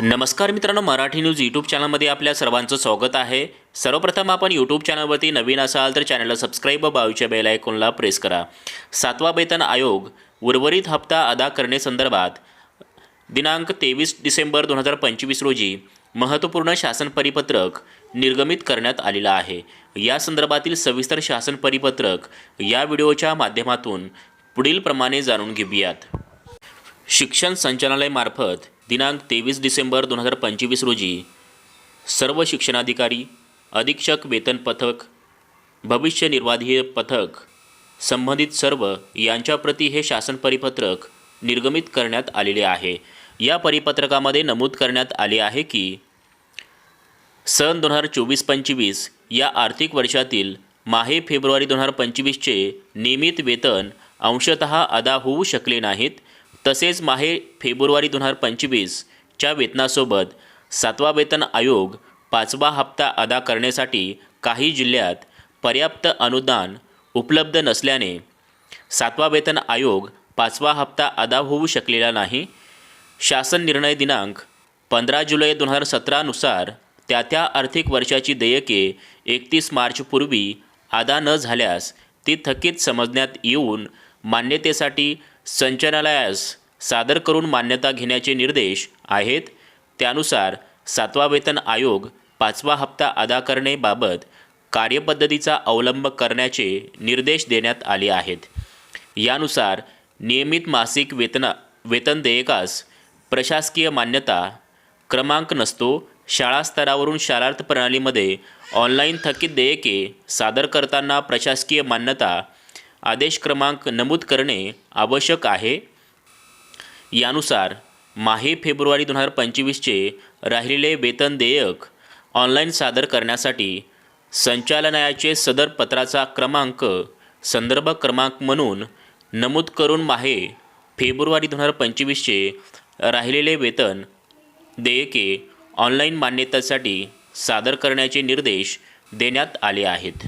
नमस्कार मित्रांनो Marathi news YouTube चॅनलमध्ये आपल्या सर्वांचं स्वागत आहे. सर्वप्रथम आपण यूट्यूब चॅनलवरती नवीन असाल तर चॅनलला सबस्क्राईब व बावीच्या बेल आयकॉनला प्रेस करा. सातवा वेतन आयोग उर्वरित हप्ता अदा करण्यासंदर्भात दिनांक तेवीस डिसेंबर दोन हजार पंचवीस रोजी महत्त्वपूर्ण शासन परिपत्रक निर्गमित करण्यात आलेलं आहे. या संदर्भातील सविस्तर शासन परिपत्रक या व्हिडिओच्या माध्यमातून पुढील प्रमाणे जाणून घेऊयात. शिक्षण संचालनालयामार्फत दिनांक तेवीस डिसेंबर दोन हजार पंचवीस रोजी सर्व शिक्षणाधिकारी अधीक्षक वेतन पथक भविष्य निर्वाधीय पथक संबंधित सर्व यांच्याप्रती हे शासन परिपत्रक निर्गमित करण्यात आलेले आहे. या परिपत्रकामध्ये नमूद करण्यात आले आहे की सन दोन हजार चोवीस पंचवीस या आर्थिक वर्षातील माहे फेब्रुवारी दोन हजार पंचवीसचे नियमित वेतन अंशतः अदा होऊ शकले नाहीत. तसेच माहे फेब्रुवारी दोन हजार पंचवीसच्या वेतनासोबत सातवा वेतन आयोग पाचवा हप्ता अदा करण्यासाठी काही जिल्ह्यात पर्याप्त अनुदान उपलब्ध नसल्याने सातवा वेतन आयोग पाचवा हप्ता अदा होऊ शकलेला नाही. शासन निर्णय दिनांक पंधरा जुलै दोन हजार सतरानुसार त्या त्या आर्थिक वर्षाची देयके एकतीस मार्चपूर्वी अदा न झाल्यास ती थकीत समजण्यात येऊन मान्यतेसाठी संचालनालयास सादर करून मान्यता घेण्याचे निर्देश आहेत. त्यानुसार सातवा वेतन आयोग पाचवा हप्ता अदा करणेबाबत कार्यपद्धतीचा अवलंब करण्याचे निर्देश देण्यात आले आहेत. यानुसार नियमित मासिक वेतना वेतन देयकास प्रशासकीय मान्यता क्रमांक नसतो. शाळा स्तरावरून शालार्थ प्रणालीमध्ये ऑनलाईन थकीत देयके सादर करताना प्रशासकीय मान्यता आदेश क्रमांक नमूद करणे आवश्यक आहे. यानुसार माहे फेब्रुवारी दोन हजार पंचवीसचे राहिलेले वेतन देयक ऑनलाईन सादर करण्यासाठी संचालनालयाचे सदर पत्राचा क्रमांक संदर्भ क्रमांक म्हणून नमूद करून माहे फेब्रुवारी दोन हजार पंचवीसचे राहिलेले वेतन देयके ऑनलाईन मान्यतेसाठी सादर करण्याचे निर्देश देण्यात आले आहेत.